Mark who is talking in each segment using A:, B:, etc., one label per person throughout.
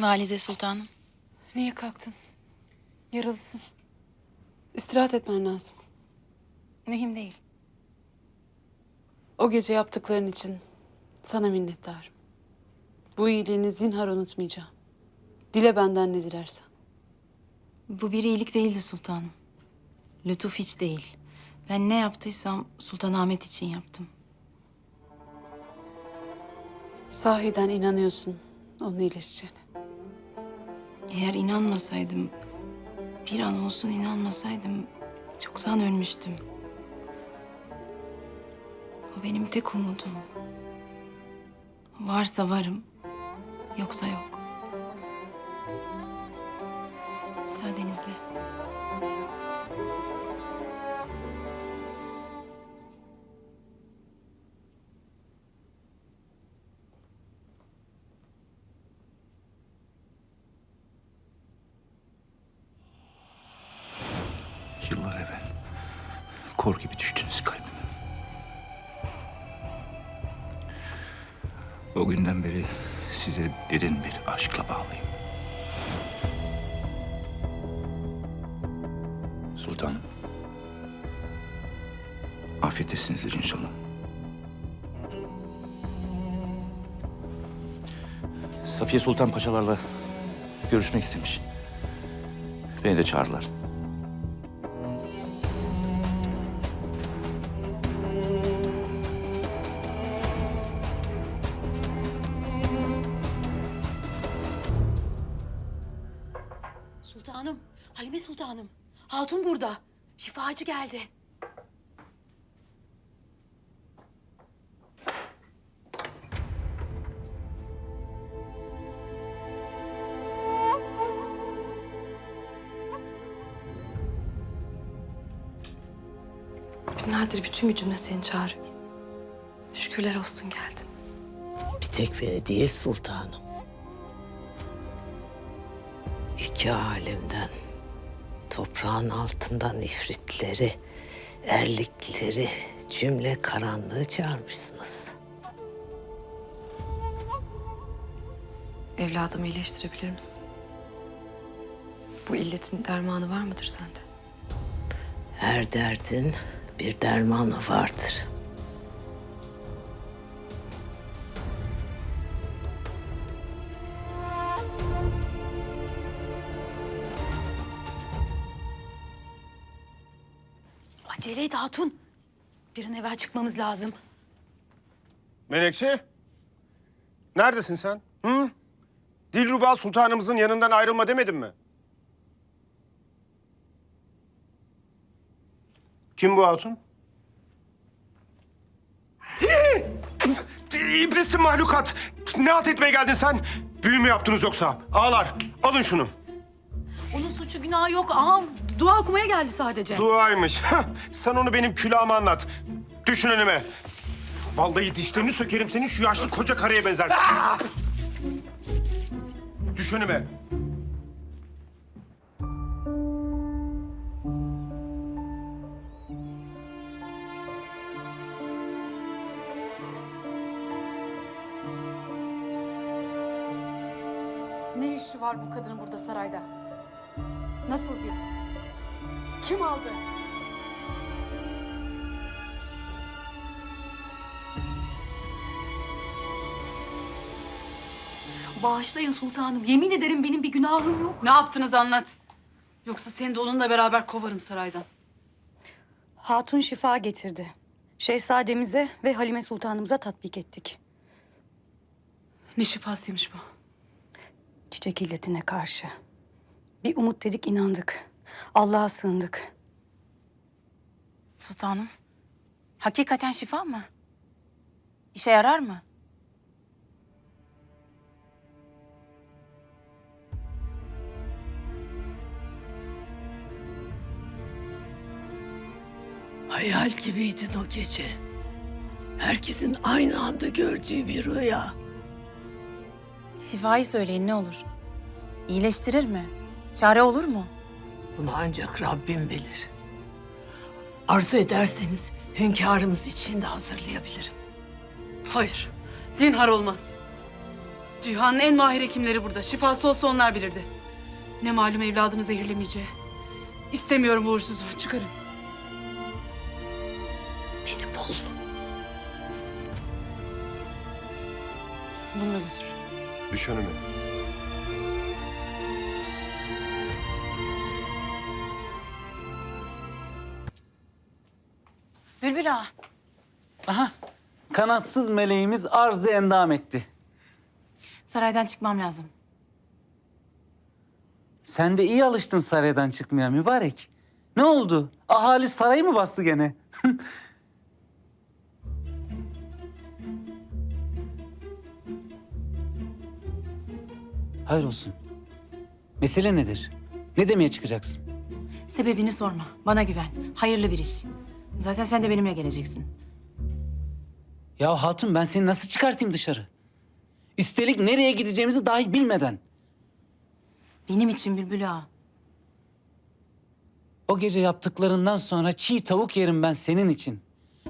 A: Valide sultanım.
B: Niye kalktın? Yaralısın. İstirahat etmen lazım.
A: Mühim değil.
B: O gece yaptıkların için sana minnettarım. Bu iyiliğini zinhar unutmayacağım. Dile benden ne dilersen.
A: Bu bir iyilik değildi sultanım. Lütuf hiç değil. Ben ne yaptıysam Sultanahmet için yaptım.
B: Sahiden inanıyorsun onun iyileşeceğine.
A: Eğer inanmasaydım, bir an olsun inanmasaydım çoktan ölmüştüm. O benim tek umudum. Varsa varım, yoksa yok. Müsaadenizle.
C: Sultanım. Afiyettesinizdir inşallah. Safiye Sultan Paşalarla görüşmek istemiş. Beni de çağırdılar.
D: Şifacı geldi.
E: Günlerdir bütün gücümle seni çağırıyorum. Şükürler olsun geldin.
F: Bir tek beni değil sultanım. İki alemden, toprağın altından ifritleri, erlikleri, cümle karanlığı çağırmışsınız.
E: Evladımı iyileştirebilir misin? Bu illetin dermanı var mıdır sende?
F: Her derdin bir dermanı vardır.
D: Acele hatun. Bir an evvel çıkmamız lazım.
G: Menekşe? Neredesin sen? Hı? Dilruba Sultanımızın yanından ayrılma demedim mi? Kim bu hatun? İblisin mahlukat. Ne halt etmeye geldin sen? Büyü mü yaptınız yoksa? Ağlar, alın şunu.
D: Onun suçu günahı yok ağam. Dua okumaya geldi sadece.
G: Duaymış. sen onu benim külahıma anlat. Düşün önüme. Vallahi dişlerini sökerim senin şu yaşlı koca karıya benzersin. Düş önüme.
B: Ne işi var bu kadının burada sarayda? Nasıl girdi? Kim aldı?
D: Bağışlayın sultanım. Yemin ederim benim bir günahım yok.
B: Ne yaptınız anlat. Yoksa seni de onunla beraber kovarım saraydan.
H: Hatun şifa getirdi. Şehzademize ve Halime Sultanımıza tatbik ettik.
B: Ne şifasıymış bu?
H: Çiçek illetine karşı. Bir umut dedik inandık. Allah'a sığındık.
A: Sultanım. Hakikaten şifa mı? İşe yarar mı?
F: Hayal gibiydin o gece. Herkesin aynı anda gördüğü bir rüya.
A: Şifayı söyleyin ne olur. İyileştirir mi? Çare olur mu?
F: Bunu ancak Rabbim bilir. Arzu ederseniz hünkârımız için de hazırlayabilirim.
B: Hayır. Zinhar olmaz. Cihan'ın en mahir hekimleri burada. Şifası olsa onlar bilirdi. Ne malum evladımı zehirlemeyeceği. İstemiyorum bu uğursuzu. Çıkarın.
F: Beni bul.
B: Bununla götür.
G: Düş önüme.
A: Ağa.
I: Aha. Kanatsız meleğimiz arzı endam etti.
A: Saraydan çıkmam lazım.
I: Sen de iyi alıştın saraydan çıkmaya mübarek. Ne oldu? Ahali sarayı mı bastı gene? Hayır olsun. Mesele nedir? Ne demeye çıkacaksın?
A: Sebebini sorma. Bana güven. Hayırlı bir iş. Zaten sen de benimle geleceksin.
I: Ya hatun ben seni nasıl çıkartayım dışarı? Üstelik nereye gideceğimizi dahi bilmeden.
A: Benim için Bülbül ağa.
I: O gece yaptıklarından sonra çiğ tavuk yerim ben senin için.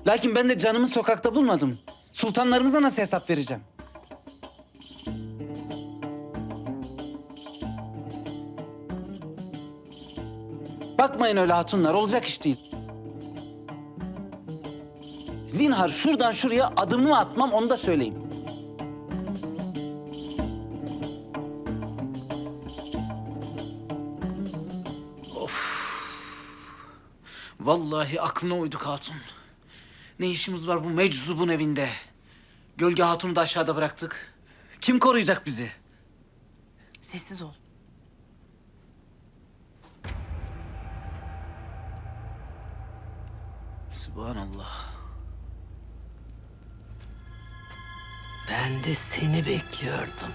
I: Lakin ben de canımı sokakta bulmadım. Sultanlarımıza nasıl hesap vereceğim? Bakmayın öyle hatunlar, olacak iş değil. Zinhar şuradan şuraya adımımı atmam, onu da söyleyeyim. Vallahi aklına uyduk hatun. Ne işimiz var bu meczubun evinde? Gölge hatunu da aşağıda bıraktık. Kim koruyacak bizi?
A: Sessiz ol.
I: Subhanallah.
F: Ben de seni bekliyordum.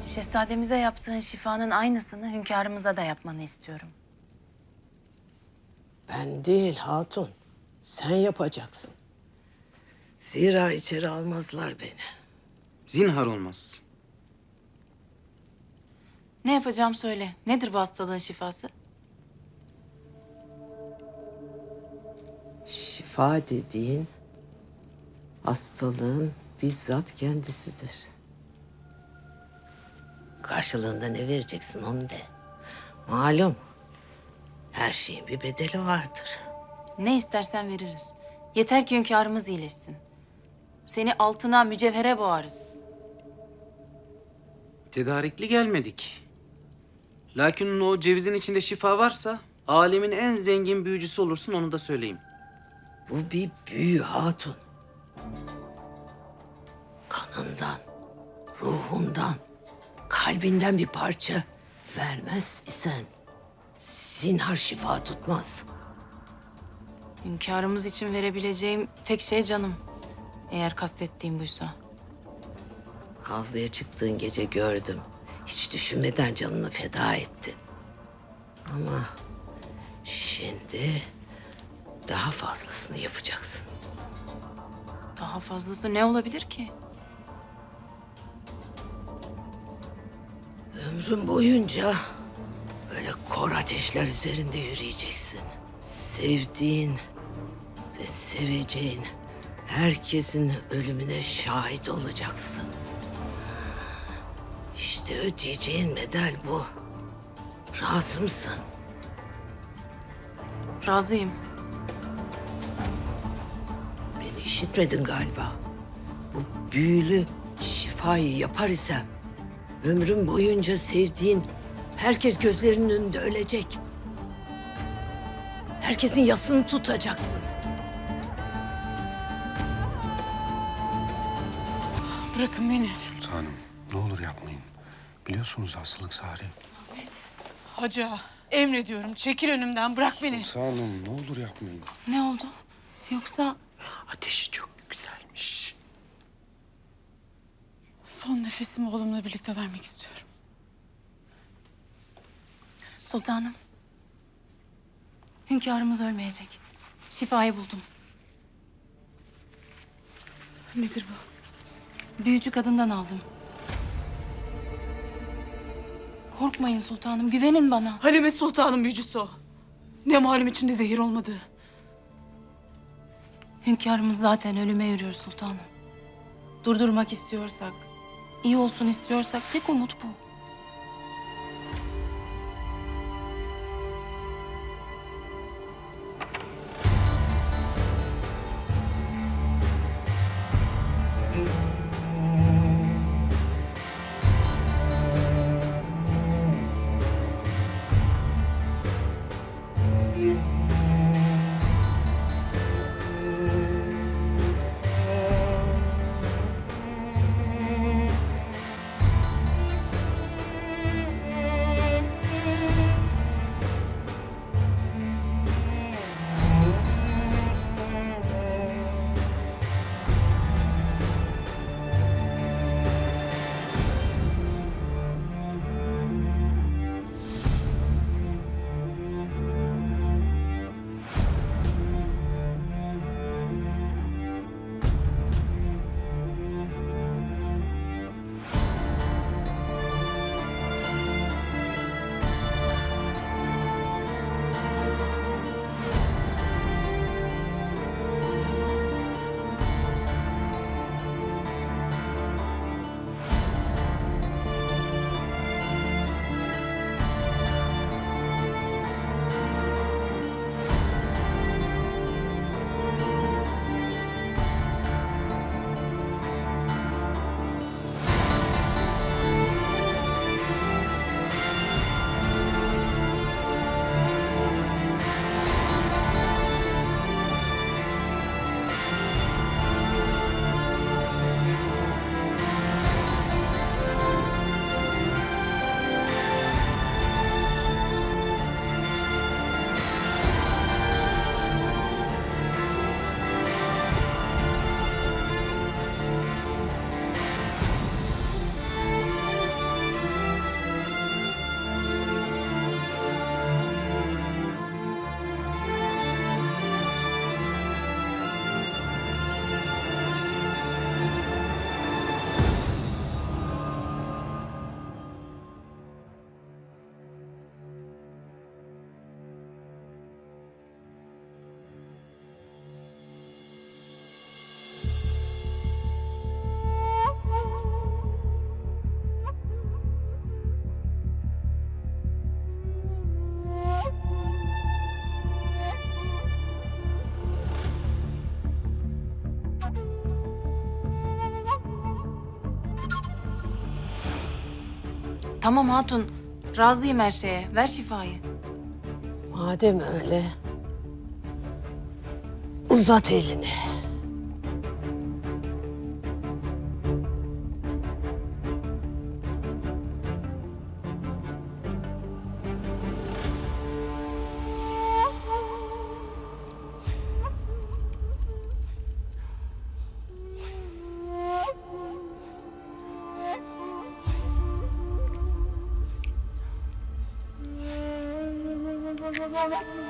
A: Şehzademize yaptığın şifanın aynısını hünkârımıza da yapmanı istiyorum.
F: Ben değil hatun. Sen yapacaksın. Zira içeri almazlar beni.
I: Zinhar olmaz.
A: Ne yapacağım söyle. Nedir bu hastalığın şifası?
F: Şifa dediğin hastalığın bizzat kendisidir. Karşılığında ne vereceksin onu de. Malum her şeyin bir bedeli vardır.
A: Ne istersen veririz. Yeter ki hünkârımız iyileşsin. Seni altına, mücevhere boğarız.
I: Tedarikli gelmedik. Lakin o cevizin içinde şifa varsa alemin en zengin büyücüsü olursun onu da söyleyeyim.
F: Bu bir büyü hatun. Kanından, ruhundan, kalbinden bir parça vermez isen zinhar şifa tutmaz.
A: Hünkârımız için verebileceğim tek şey canım. Eğer kastettiğim buysa.
F: Avluya çıktığın gece gördüm. Hiç düşünmeden canını feda ettin. Ama şimdi daha fazlasını yapacaksın.
A: Daha fazlası ne olabilir ki?
F: Ömrün boyunca böyle kor ateşler üzerinde yürüyeceksin. Sevdiğin ve seveceğin herkesin ölümüne şahit olacaksın. İşte ödeyeceğin bedel bu. Razı mısın?
A: Razıyım.
F: İşitmedin galiba. Bu büyülü şifayı yapar isem ömrüm boyunca sevdiğin herkes gözlerinin önünde ölecek. Herkesin yasını tutacaksın.
B: Bırakın beni.
G: Sultanım ne olur yapmayın. Biliyorsunuz hastalık Sari.
B: Hacı ağa, emrediyorum. Çekil önümden. Bırak beni.
G: Sultanım ne olur yapmayın.
A: Ne oldu? Yoksa
F: Ateşi çok yükselmiş.
B: Son nefesimi oğlumla birlikte vermek istiyorum.
A: sultanım? Hünkârımız ölmeyecek. Şifayı buldum.
B: Nedir bu?
A: Büyücü kadından aldım. Korkmayın sultanım, güvenin bana.
B: Halime Sultan'ın büyücüsü o. Ne malum içinde zehir olmadı.
A: Hünkârımız zaten ölüme yürüyor sultanım. Durdurmak istiyorsak, iyi olsun istiyorsak tek umut bu. Tamam hatun, razıyım her şeye. Ver şifayı.
F: Madem öyle, uzat elini. Thank you.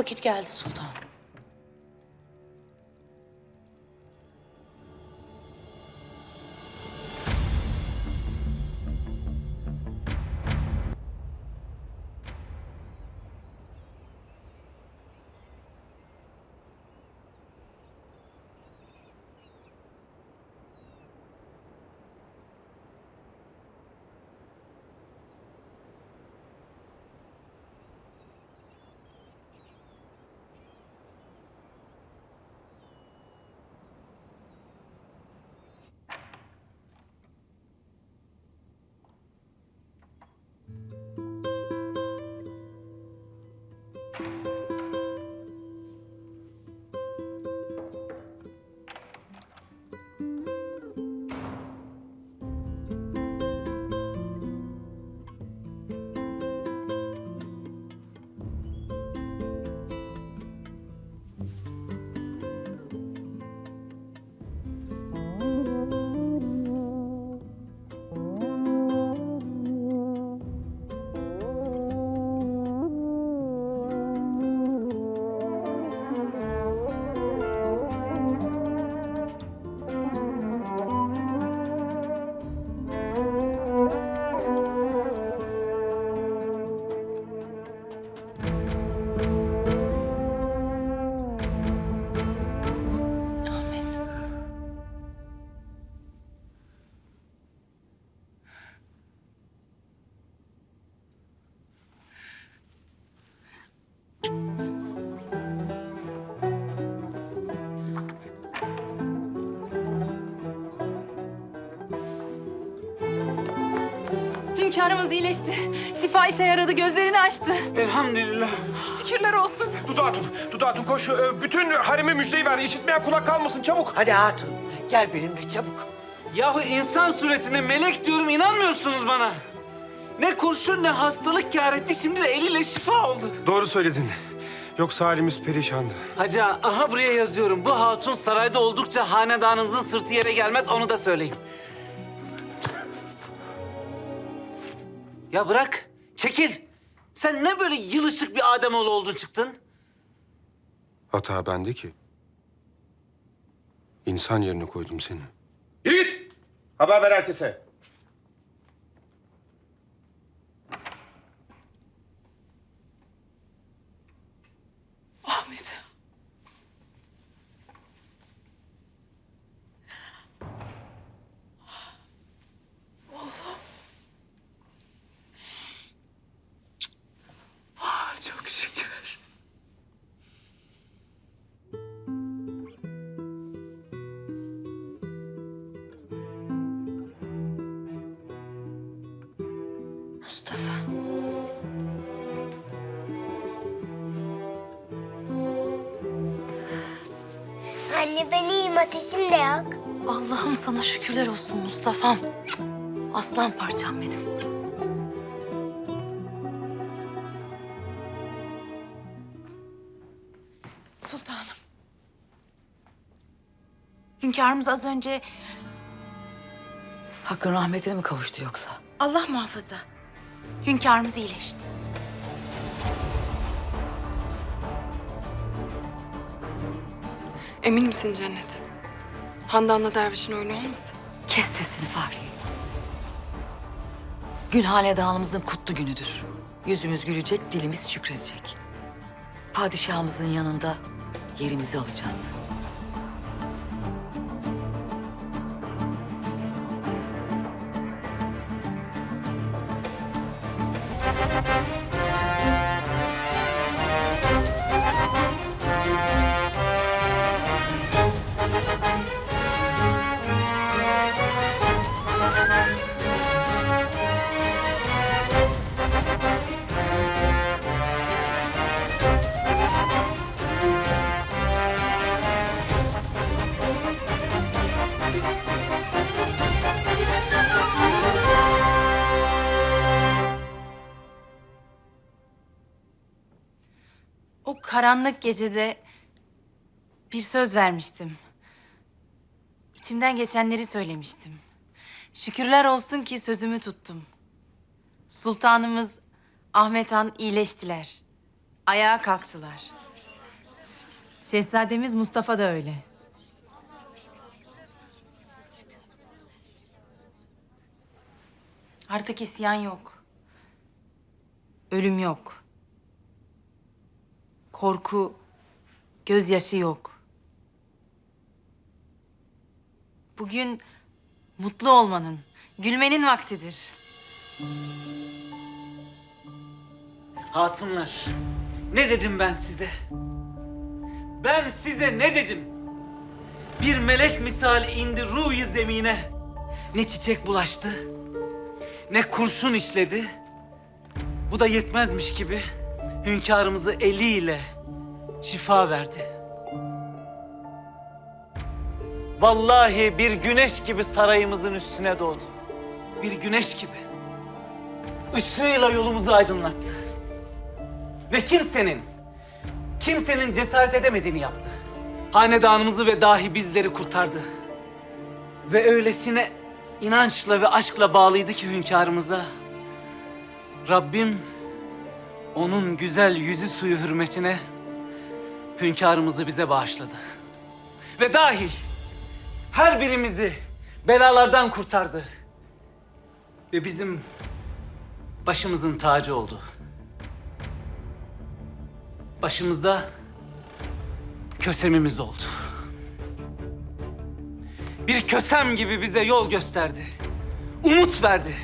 F: Vakit geldi sultanım.
D: Hünkârımız iyileşti. Şifa işe yaradı. Gözlerini açtı.
I: Elhamdülillah.
D: Şükürler olsun.
G: Dudu Hatun, Dudu Hatun koş. Ee, Bütün hareme müjdeyi ver. İşitmeyen kulak kalmasın çabuk.
F: Hadi hatun gel benimle çabuk.
I: Yahu insan suretine melek diyorum inanmıyorsunuz bana. Ne kurşun ne hastalık kâr etti şimdi de eliyle şifa oldu.
G: Doğru söyledin. Yoksa halimiz perişandı.
I: Hacı ağa, aha buraya yazıyorum. Bu hatun sarayda oldukça hanedanımızın sırtı yere gelmez onu da söyleyeyim. Ya bırak, çekil. Sen ne böyle yılışık bir Ademoğlu oldun çıktın?
G: Hata bende ki. İnsan yerine koydum seni. Yürü git. Haber ver herkese.
J: Anne ben iyiyim ateşim de yok.
H: Allah'ım sana şükürler olsun Mustafa'm. Aslan parçam benim.
A: Sultanım. Hünkârımız az önce
H: Hakkın rahmetine mi kavuştu yoksa?
A: Allah muhafaza. Hünkârımız iyileşti.
E: Emin misin Cennet? Handan'la dervişin oyunu olmasın?
H: Kes sesini Fahriye. Gün hanedanımızın kutlu günüdür. Yüzümüz gülecek, dilimiz şükredecek. Padişahımızın yanında yerimizi alacağız.
A: O karanlık gecede bir söz vermiştim. İçimden geçenleri söylemiştim. Şükürler olsun ki sözümü tuttum. Sultanımız Ahmet Han iyileştiler. Ayağa kalktılar. Şehzademiz Mustafa da öyle. Artık isyan yok. Ölüm yok. Korku, gözyaşı yok. Bugün mutlu olmanın, gülmenin vaktidir.
I: Hatunlar, ne dedim ben size? Ben size ne dedim? Bir melek misali indi ruh zemine. Ne çiçek bulaştı, ne kurşun işledi. Bu da yetmezmiş gibi hünkârımızı eliyle şifa verdi. Vallahi bir güneş gibi sarayımızın üstüne doğdu. Bir güneş gibi. Işığıyla yolumuzu aydınlattı. Ve kimsenin, kimsenin cesaret edemediğini yaptı. Hanedanımızı ve dahi bizleri kurtardı. Ve öylesine inançla ve aşkla bağlıydı ki hünkârımıza. Rabbim onun güzel yüzü suyu hürmetine hünkârımızı bize bağışladı. Ve dahi her birimizi belalardan kurtardı. Ve bizim başımızın tacı oldu. Başımızda kösemimiz oldu. Bir kösem gibi bize yol gösterdi. Umut verdi.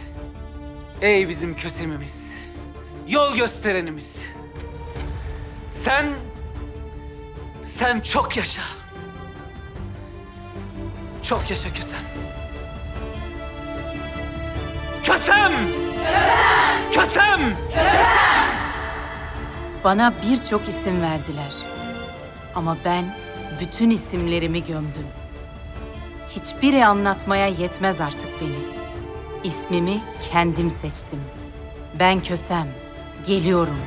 I: Ey bizim kösemimiz. Yol gösterenimiz. Sen sen çok yaşa. Çok yaşa kösem. Kösem! Kösem!
A: Bana birçok isim verdiler. Ama ben bütün isimlerimi gömdüm. Hiçbiri anlatmaya yetmez artık beni. İsmimi kendim seçtim. Ben Kösem, geliyorum.